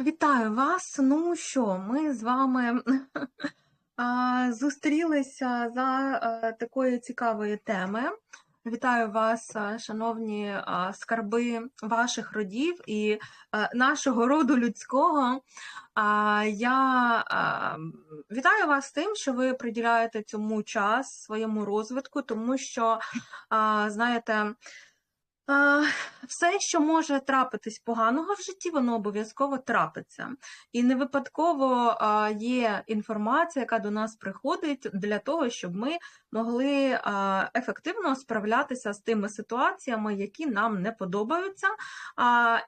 Вітаю вас. Ну що, ми з вами зустрілися за а, такої цікавої теми. Вітаю вас, шановні скарби ваших родів і нашого роду людського. Я вітаю вас тим, що ви приділяєте цьому час своєму розвитку, тому що, знаєте, Все, що може трапитись поганого в житті, воно обов'язково трапиться. І не випадково є інформація, яка до нас приходить для того, щоб ми могли ефективно справлятися з тими ситуаціями, які нам не подобаються,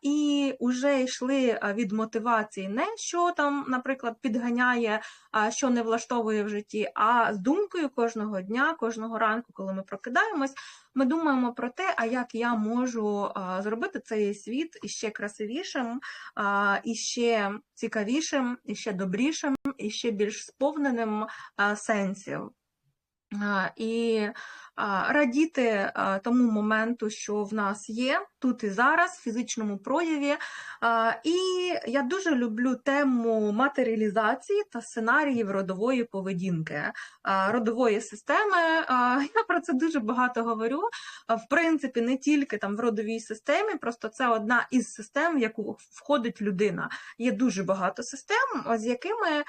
і вже йшли від мотивації не що там, наприклад, підганяє, що не влаштовує в житті, а з думкою кожного дня, кожного ранку, коли ми прокидаємось, ми думаємо про те, а як я можу зробити цей світ іще красивішим, іще цікавішим, іще добрішим, іще більш сповненим сенсів. І радіти тому моменту, що в нас є тут і зараз, в фізичному прояві. І я дуже люблю тему матеріалізації та сценаріїв родової поведінки, родової системи. Я про це дуже багато говорю. В принципі, не тільки там в родовій системі, просто це одна із систем, в яку входить людина. Є дуже багато систем, з якими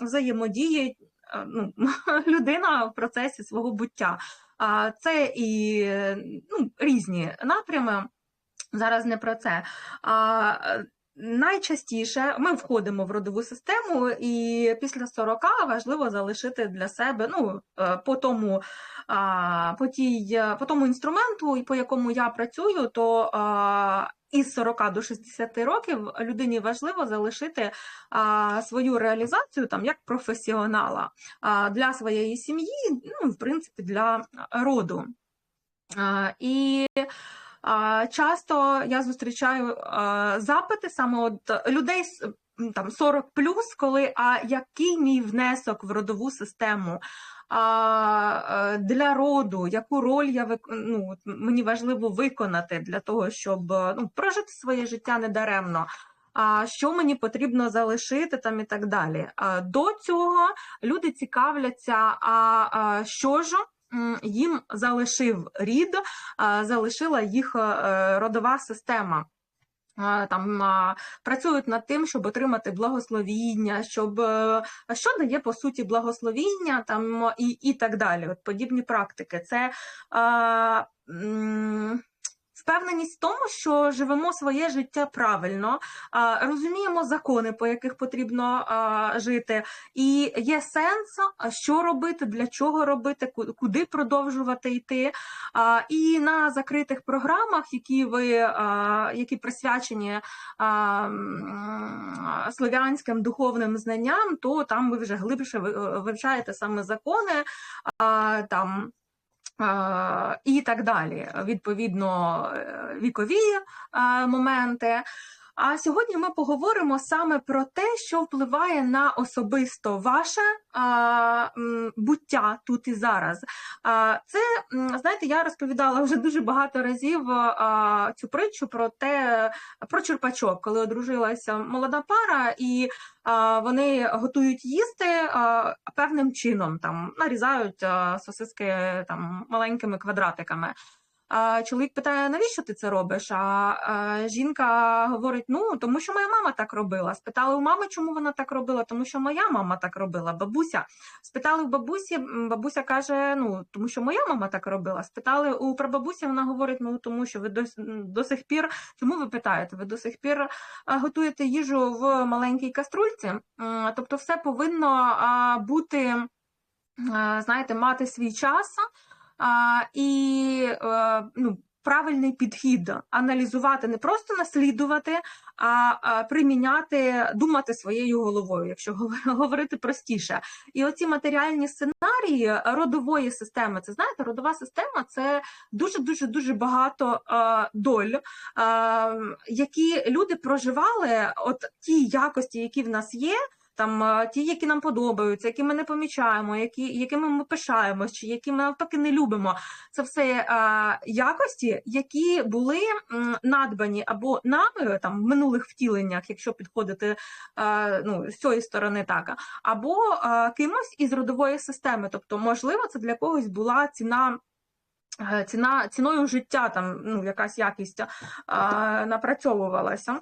взаємодіють ну, людина в процесі свого буття. А це і ну, різні напрями. Зараз не про це. А, Найчастіше ми входимо в родову систему, і після 40 важливо залишити для себе ну, е, по тому по тій, по тому інструменту, по якому я працюю, то із 40 до 60 років людині важливо залишити свою реалізацію там як професіонала для своєї сім'ї, ну в принципі для роду. І часто я зустрічаю запити саме от людей там 40 плюс, коли а який мій внесок в родову систему? А е, для роду, яку роль я ну, мені важливо виконати для того, щоб ну, прожити своє життя недаремно. А що мені потрібно залишити там і так далі. До цього люди цікавляться, а що ж їм залишив рід, залишила їх е, родова система там працюють над тим, щоб отримати благословіння, щоб е, що дає по суті благословіння, там і і так далі. От подібні практики. Це а, впевненість в тому, що живемо своє життя правильно, розуміємо закони, по яких потрібно жити, і є сенс, що робити, для чого робити, куди продовжувати йти. І на закритих програмах, які ви які присвячені слов'янським духовним знанням, то там ви вже глибше вивчаєте саме закони. там і так далі, відповідно, е, вікові моменти. А сьогодні ми поговоримо саме про те, що впливає на особисто ваше а, буття тут і зараз. А, Це знаєте, я розповідала вже дуже багато разів а, цю притчу про те, про черпачок, коли одружилася молода пара, і а, вони готують їсти а, певним чином, там нарізають а, сосиски там маленькими квадратиками. А чоловік питає, навіщо ти це робиш? А жінка говорить: ну тому що моя мама так робила. Спитали у мами, чому вона так робила, тому що моя мама так робила. Бабуся спитали у бабусі, бабуся каже: ну тому що моя мама так робила. Спитали у прабабусі, вона говорить: ну тому що ви до, до сих пір, чому ви питаєте? Ви до сих пір готуєте їжу в маленькій каструльці? Тобто, все повинно бути, знаєте, мати свій час а, і е, ну, правильний підхід, аналізувати, не просто наслідувати, а, приміняти, думати своєю головою, якщо говорити простіше. І оці матеріальні сценарії родової системи, це знаєте, родова система це дуже дуже дуже багато а, доль, а, які люди проживали, от ті якості, які в нас є там е, ті, які нам подобаються, які ми не помічаємо, які, якими ми пишаємось, чи які ми навпаки не любимо. Це все е, якості, які були надбані або нами там в минулих втіленнях, якщо підходити е, ну, з цієї сторони, так, або е, кимось із родової системи. Тобто, можливо, це для когось була ціна. Ціна ціною життя, там ну якась якість а, напрацьовувалася.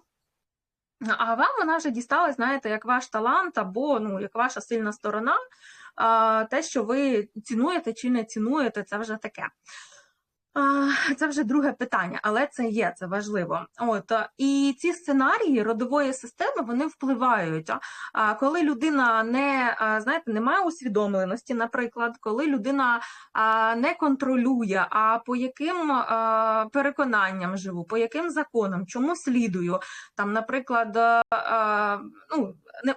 А вам вона вже дісталась, знаєте, як ваш талант або ну, як ваша сильна сторона. Те, що ви цінуєте чи не цінуєте, це вже таке. Це вже друге питання, але це є, це важливо. От і ці сценарії родової системи вони впливають. А коли людина не знаєте, не має усвідомленості, наприклад, коли людина не контролює, а по яким переконанням живу, по яким законам, чому слідую, там, наприклад, а, ну.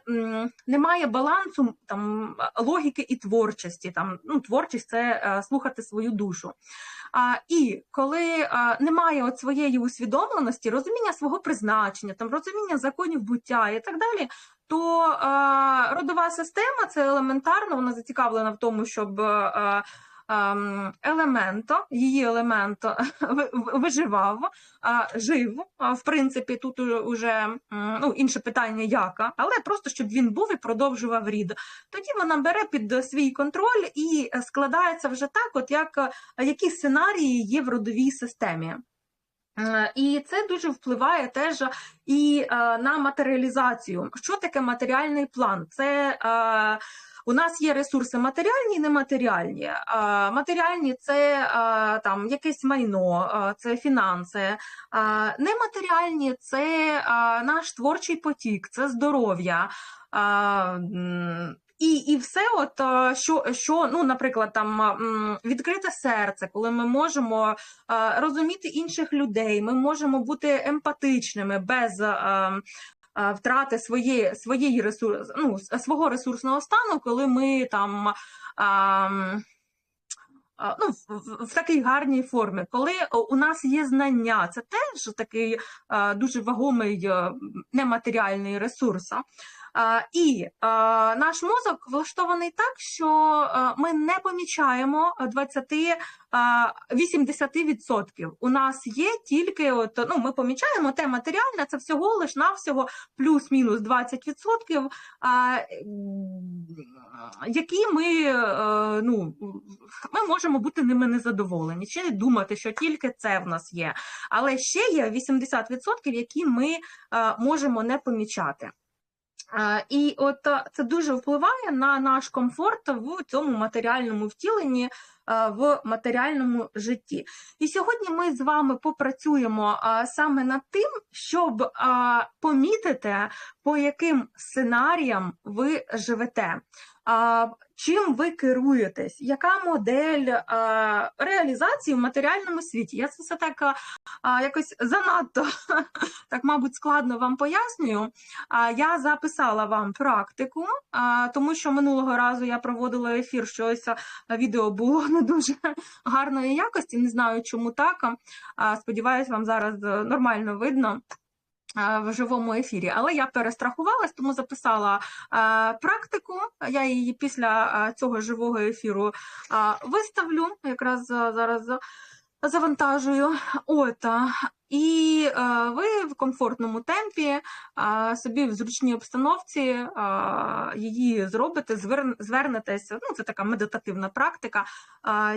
Не, немає балансу там логіки і творчості. Там ну творчість це е, слухати свою душу. А, і коли а, немає от своєї усвідомленості, розуміння свого призначення, там розуміння законів буття і так далі, то а, родова система це елементарно, вона зацікавлена в тому, щоб а, ем, елемент, її елемент ви- ви- виживав, жив. В принципі, тут уже- ну, інше питання яка, але просто щоб він був і продовжував рід. Тоді вона бере під свій контроль і е, складається вже так, от як е, які сценарії є в родовій системі. Е, І це дуже впливає теж і е, на матеріалізацію. Що таке матеріальний план? Це е, у нас є ресурси матеріальні і нематеріальні. Е, Матеріальні це е, там якесь майно, е, це фінанси. Нематеріальні це наш творчий потік, це здоров'я. І, і все, от що, що ну, наприклад, там відкрите серце, коли ми можемо розуміти інших людей, ми можемо бути емпатичними без втрати свої, своєї ресурс, ну, свого ресурсного стану, коли ми там. Ну, в, в- такій гарній формі, коли у нас є знання, це теж такий е, дуже вагомий е, нематеріальний ресурс. І е, наш мозок влаштований так, що ми не помічаємо 20 е, 80%. У нас є тільки от, ну, ми помічаємо те матеріальне, це всього лиш навсього плюс-мінус 20%, а, м, які ми, е, ну, ми можемо бути ними незадоволені, чи не думати, що тільки це в нас є. Але ще є 80%, які ми е, можемо не помічати. Е, І от це дуже впливає на наш комфорт в цьому матеріальному втіленні, в матеріальному житті. І сьогодні ми з вами попрацюємо саме над тим, щоб помітити, по яким сценаріям ви живете. А, Чим ви керуєтесь? Яка модель а, реалізації в матеріальному світі? Я це все так а, якось занадто так, мабуть, складно вам пояснюю. А, Я записала вам практику, а, тому що минулого разу я проводила ефір, щось відео було не дуже гарної якості. Не знаю, чому так. А, Сподіваюсь, вам зараз е, нормально видно. В живому ефірі, але я перестрахувалась, тому записала практику. Я її після цього живого ефіру виставлю. Якраз зараз завантажую. От і е, ви в комфортному темпі а, собі в зручній обстановці а, її зробите, звер, звернетеся. Ну, це така медитативна практика.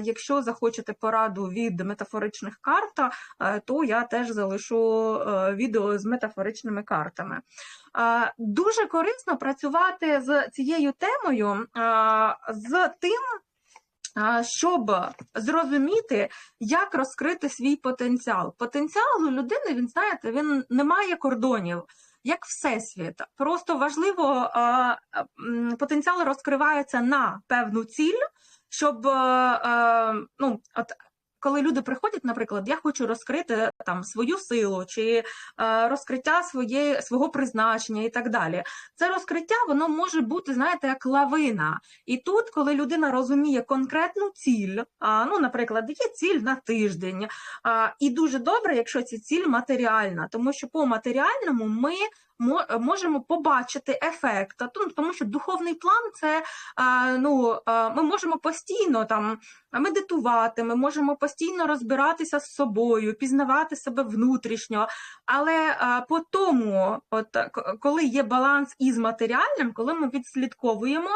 Якщо захочете пораду від метафоричних карт, е, то я теж залишу е, відео з метафоричними картами. Е, Дуже корисно працювати з цією темою, е, з тим, щоб зрозуміти, як розкрити свій потенціал. Потенціал у людини, він знаєте, він не має кордонів. Як всесвіт, просто важливо, потенціал розкривається на певну ціль, щоб е, е, ну, от коли люди приходять, наприклад, я хочу розкрити там свою силу чи е, розкриття своє, свого призначення і так далі. Це розкриття воно може бути, знаєте, як лавина. І тут, коли людина розуміє конкретну ціль, а, ну, наприклад, є ціль на тиждень, а, і дуже добре, якщо ця ціль матеріальна, тому що по матеріальному ми можемо побачити ефект, тому що духовний план це ну, ми можемо постійно там медитувати, ми можемо постійно розбиратися з собою, пізнавати себе внутрішньо. Але по тому, от коли є баланс із матеріальним, коли ми відслідковуємо.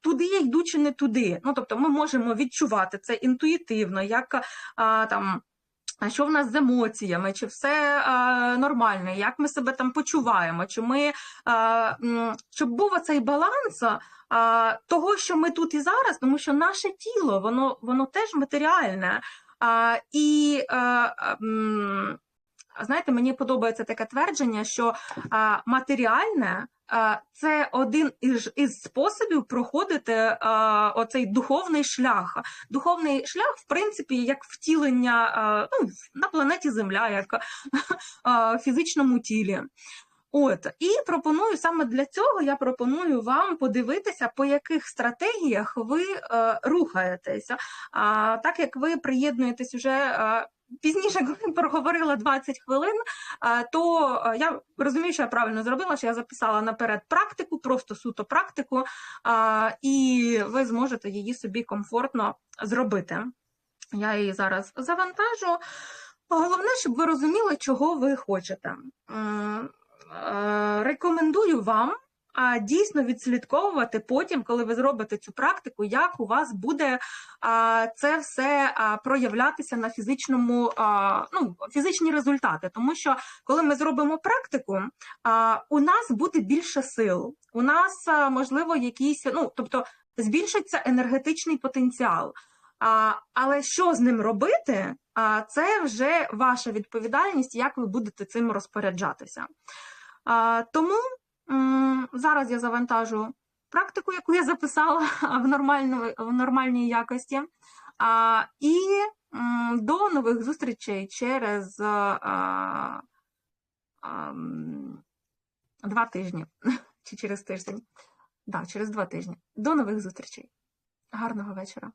Туди йду чи не туди. Ну, тобто ми можемо відчувати це інтуїтивно, як а, там а що в нас з емоціями, чи все е, нормально, як ми себе там почуваємо, чи ми е, щоб був оцей баланс е, того, що ми тут і зараз, тому що наше тіло, воно, воно теж матеріальне. Е, і е, м, знаєте, мені подобається таке твердження, що а, матеріальне а, це один із, із способів проходити а, оцей духовний шлях. Духовний шлях, в принципі, як втілення а, ну, на планеті Земля, як а, в фізичному тілі. От і пропоную саме для цього. Я пропоную вам подивитися, по яких стратегіях ви е, рухаєтеся. А так як ви приєднуєтесь уже е, пізніше, коли проговорила 20 хвилин, то я розумію, що я правильно зробила, що я записала наперед практику, просто суто практику, і ви зможете її собі комфортно зробити. Я її зараз завантажу. Головне, щоб ви розуміли, чого ви хочете. Рекомендую вам а, дійсно відслідковувати потім, коли ви зробите цю практику, як у вас буде а, це все а, проявлятися на фізичному, а, ну, фізичні результати. Тому що коли ми зробимо практику, а, у нас буде більше сил, у нас а, можливо якісь, ну тобто збільшиться енергетичний потенціал. А, але що з ним робити, а, це вже ваша відповідальність, як ви будете цим розпоряджатися. А, тому зараз я завантажу практику, яку я записала в, в нормальній якості. І до нових зустрічей через два тижні чи через тиждень. Да, через два тижні. До нових зустрічей. Гарного вечора.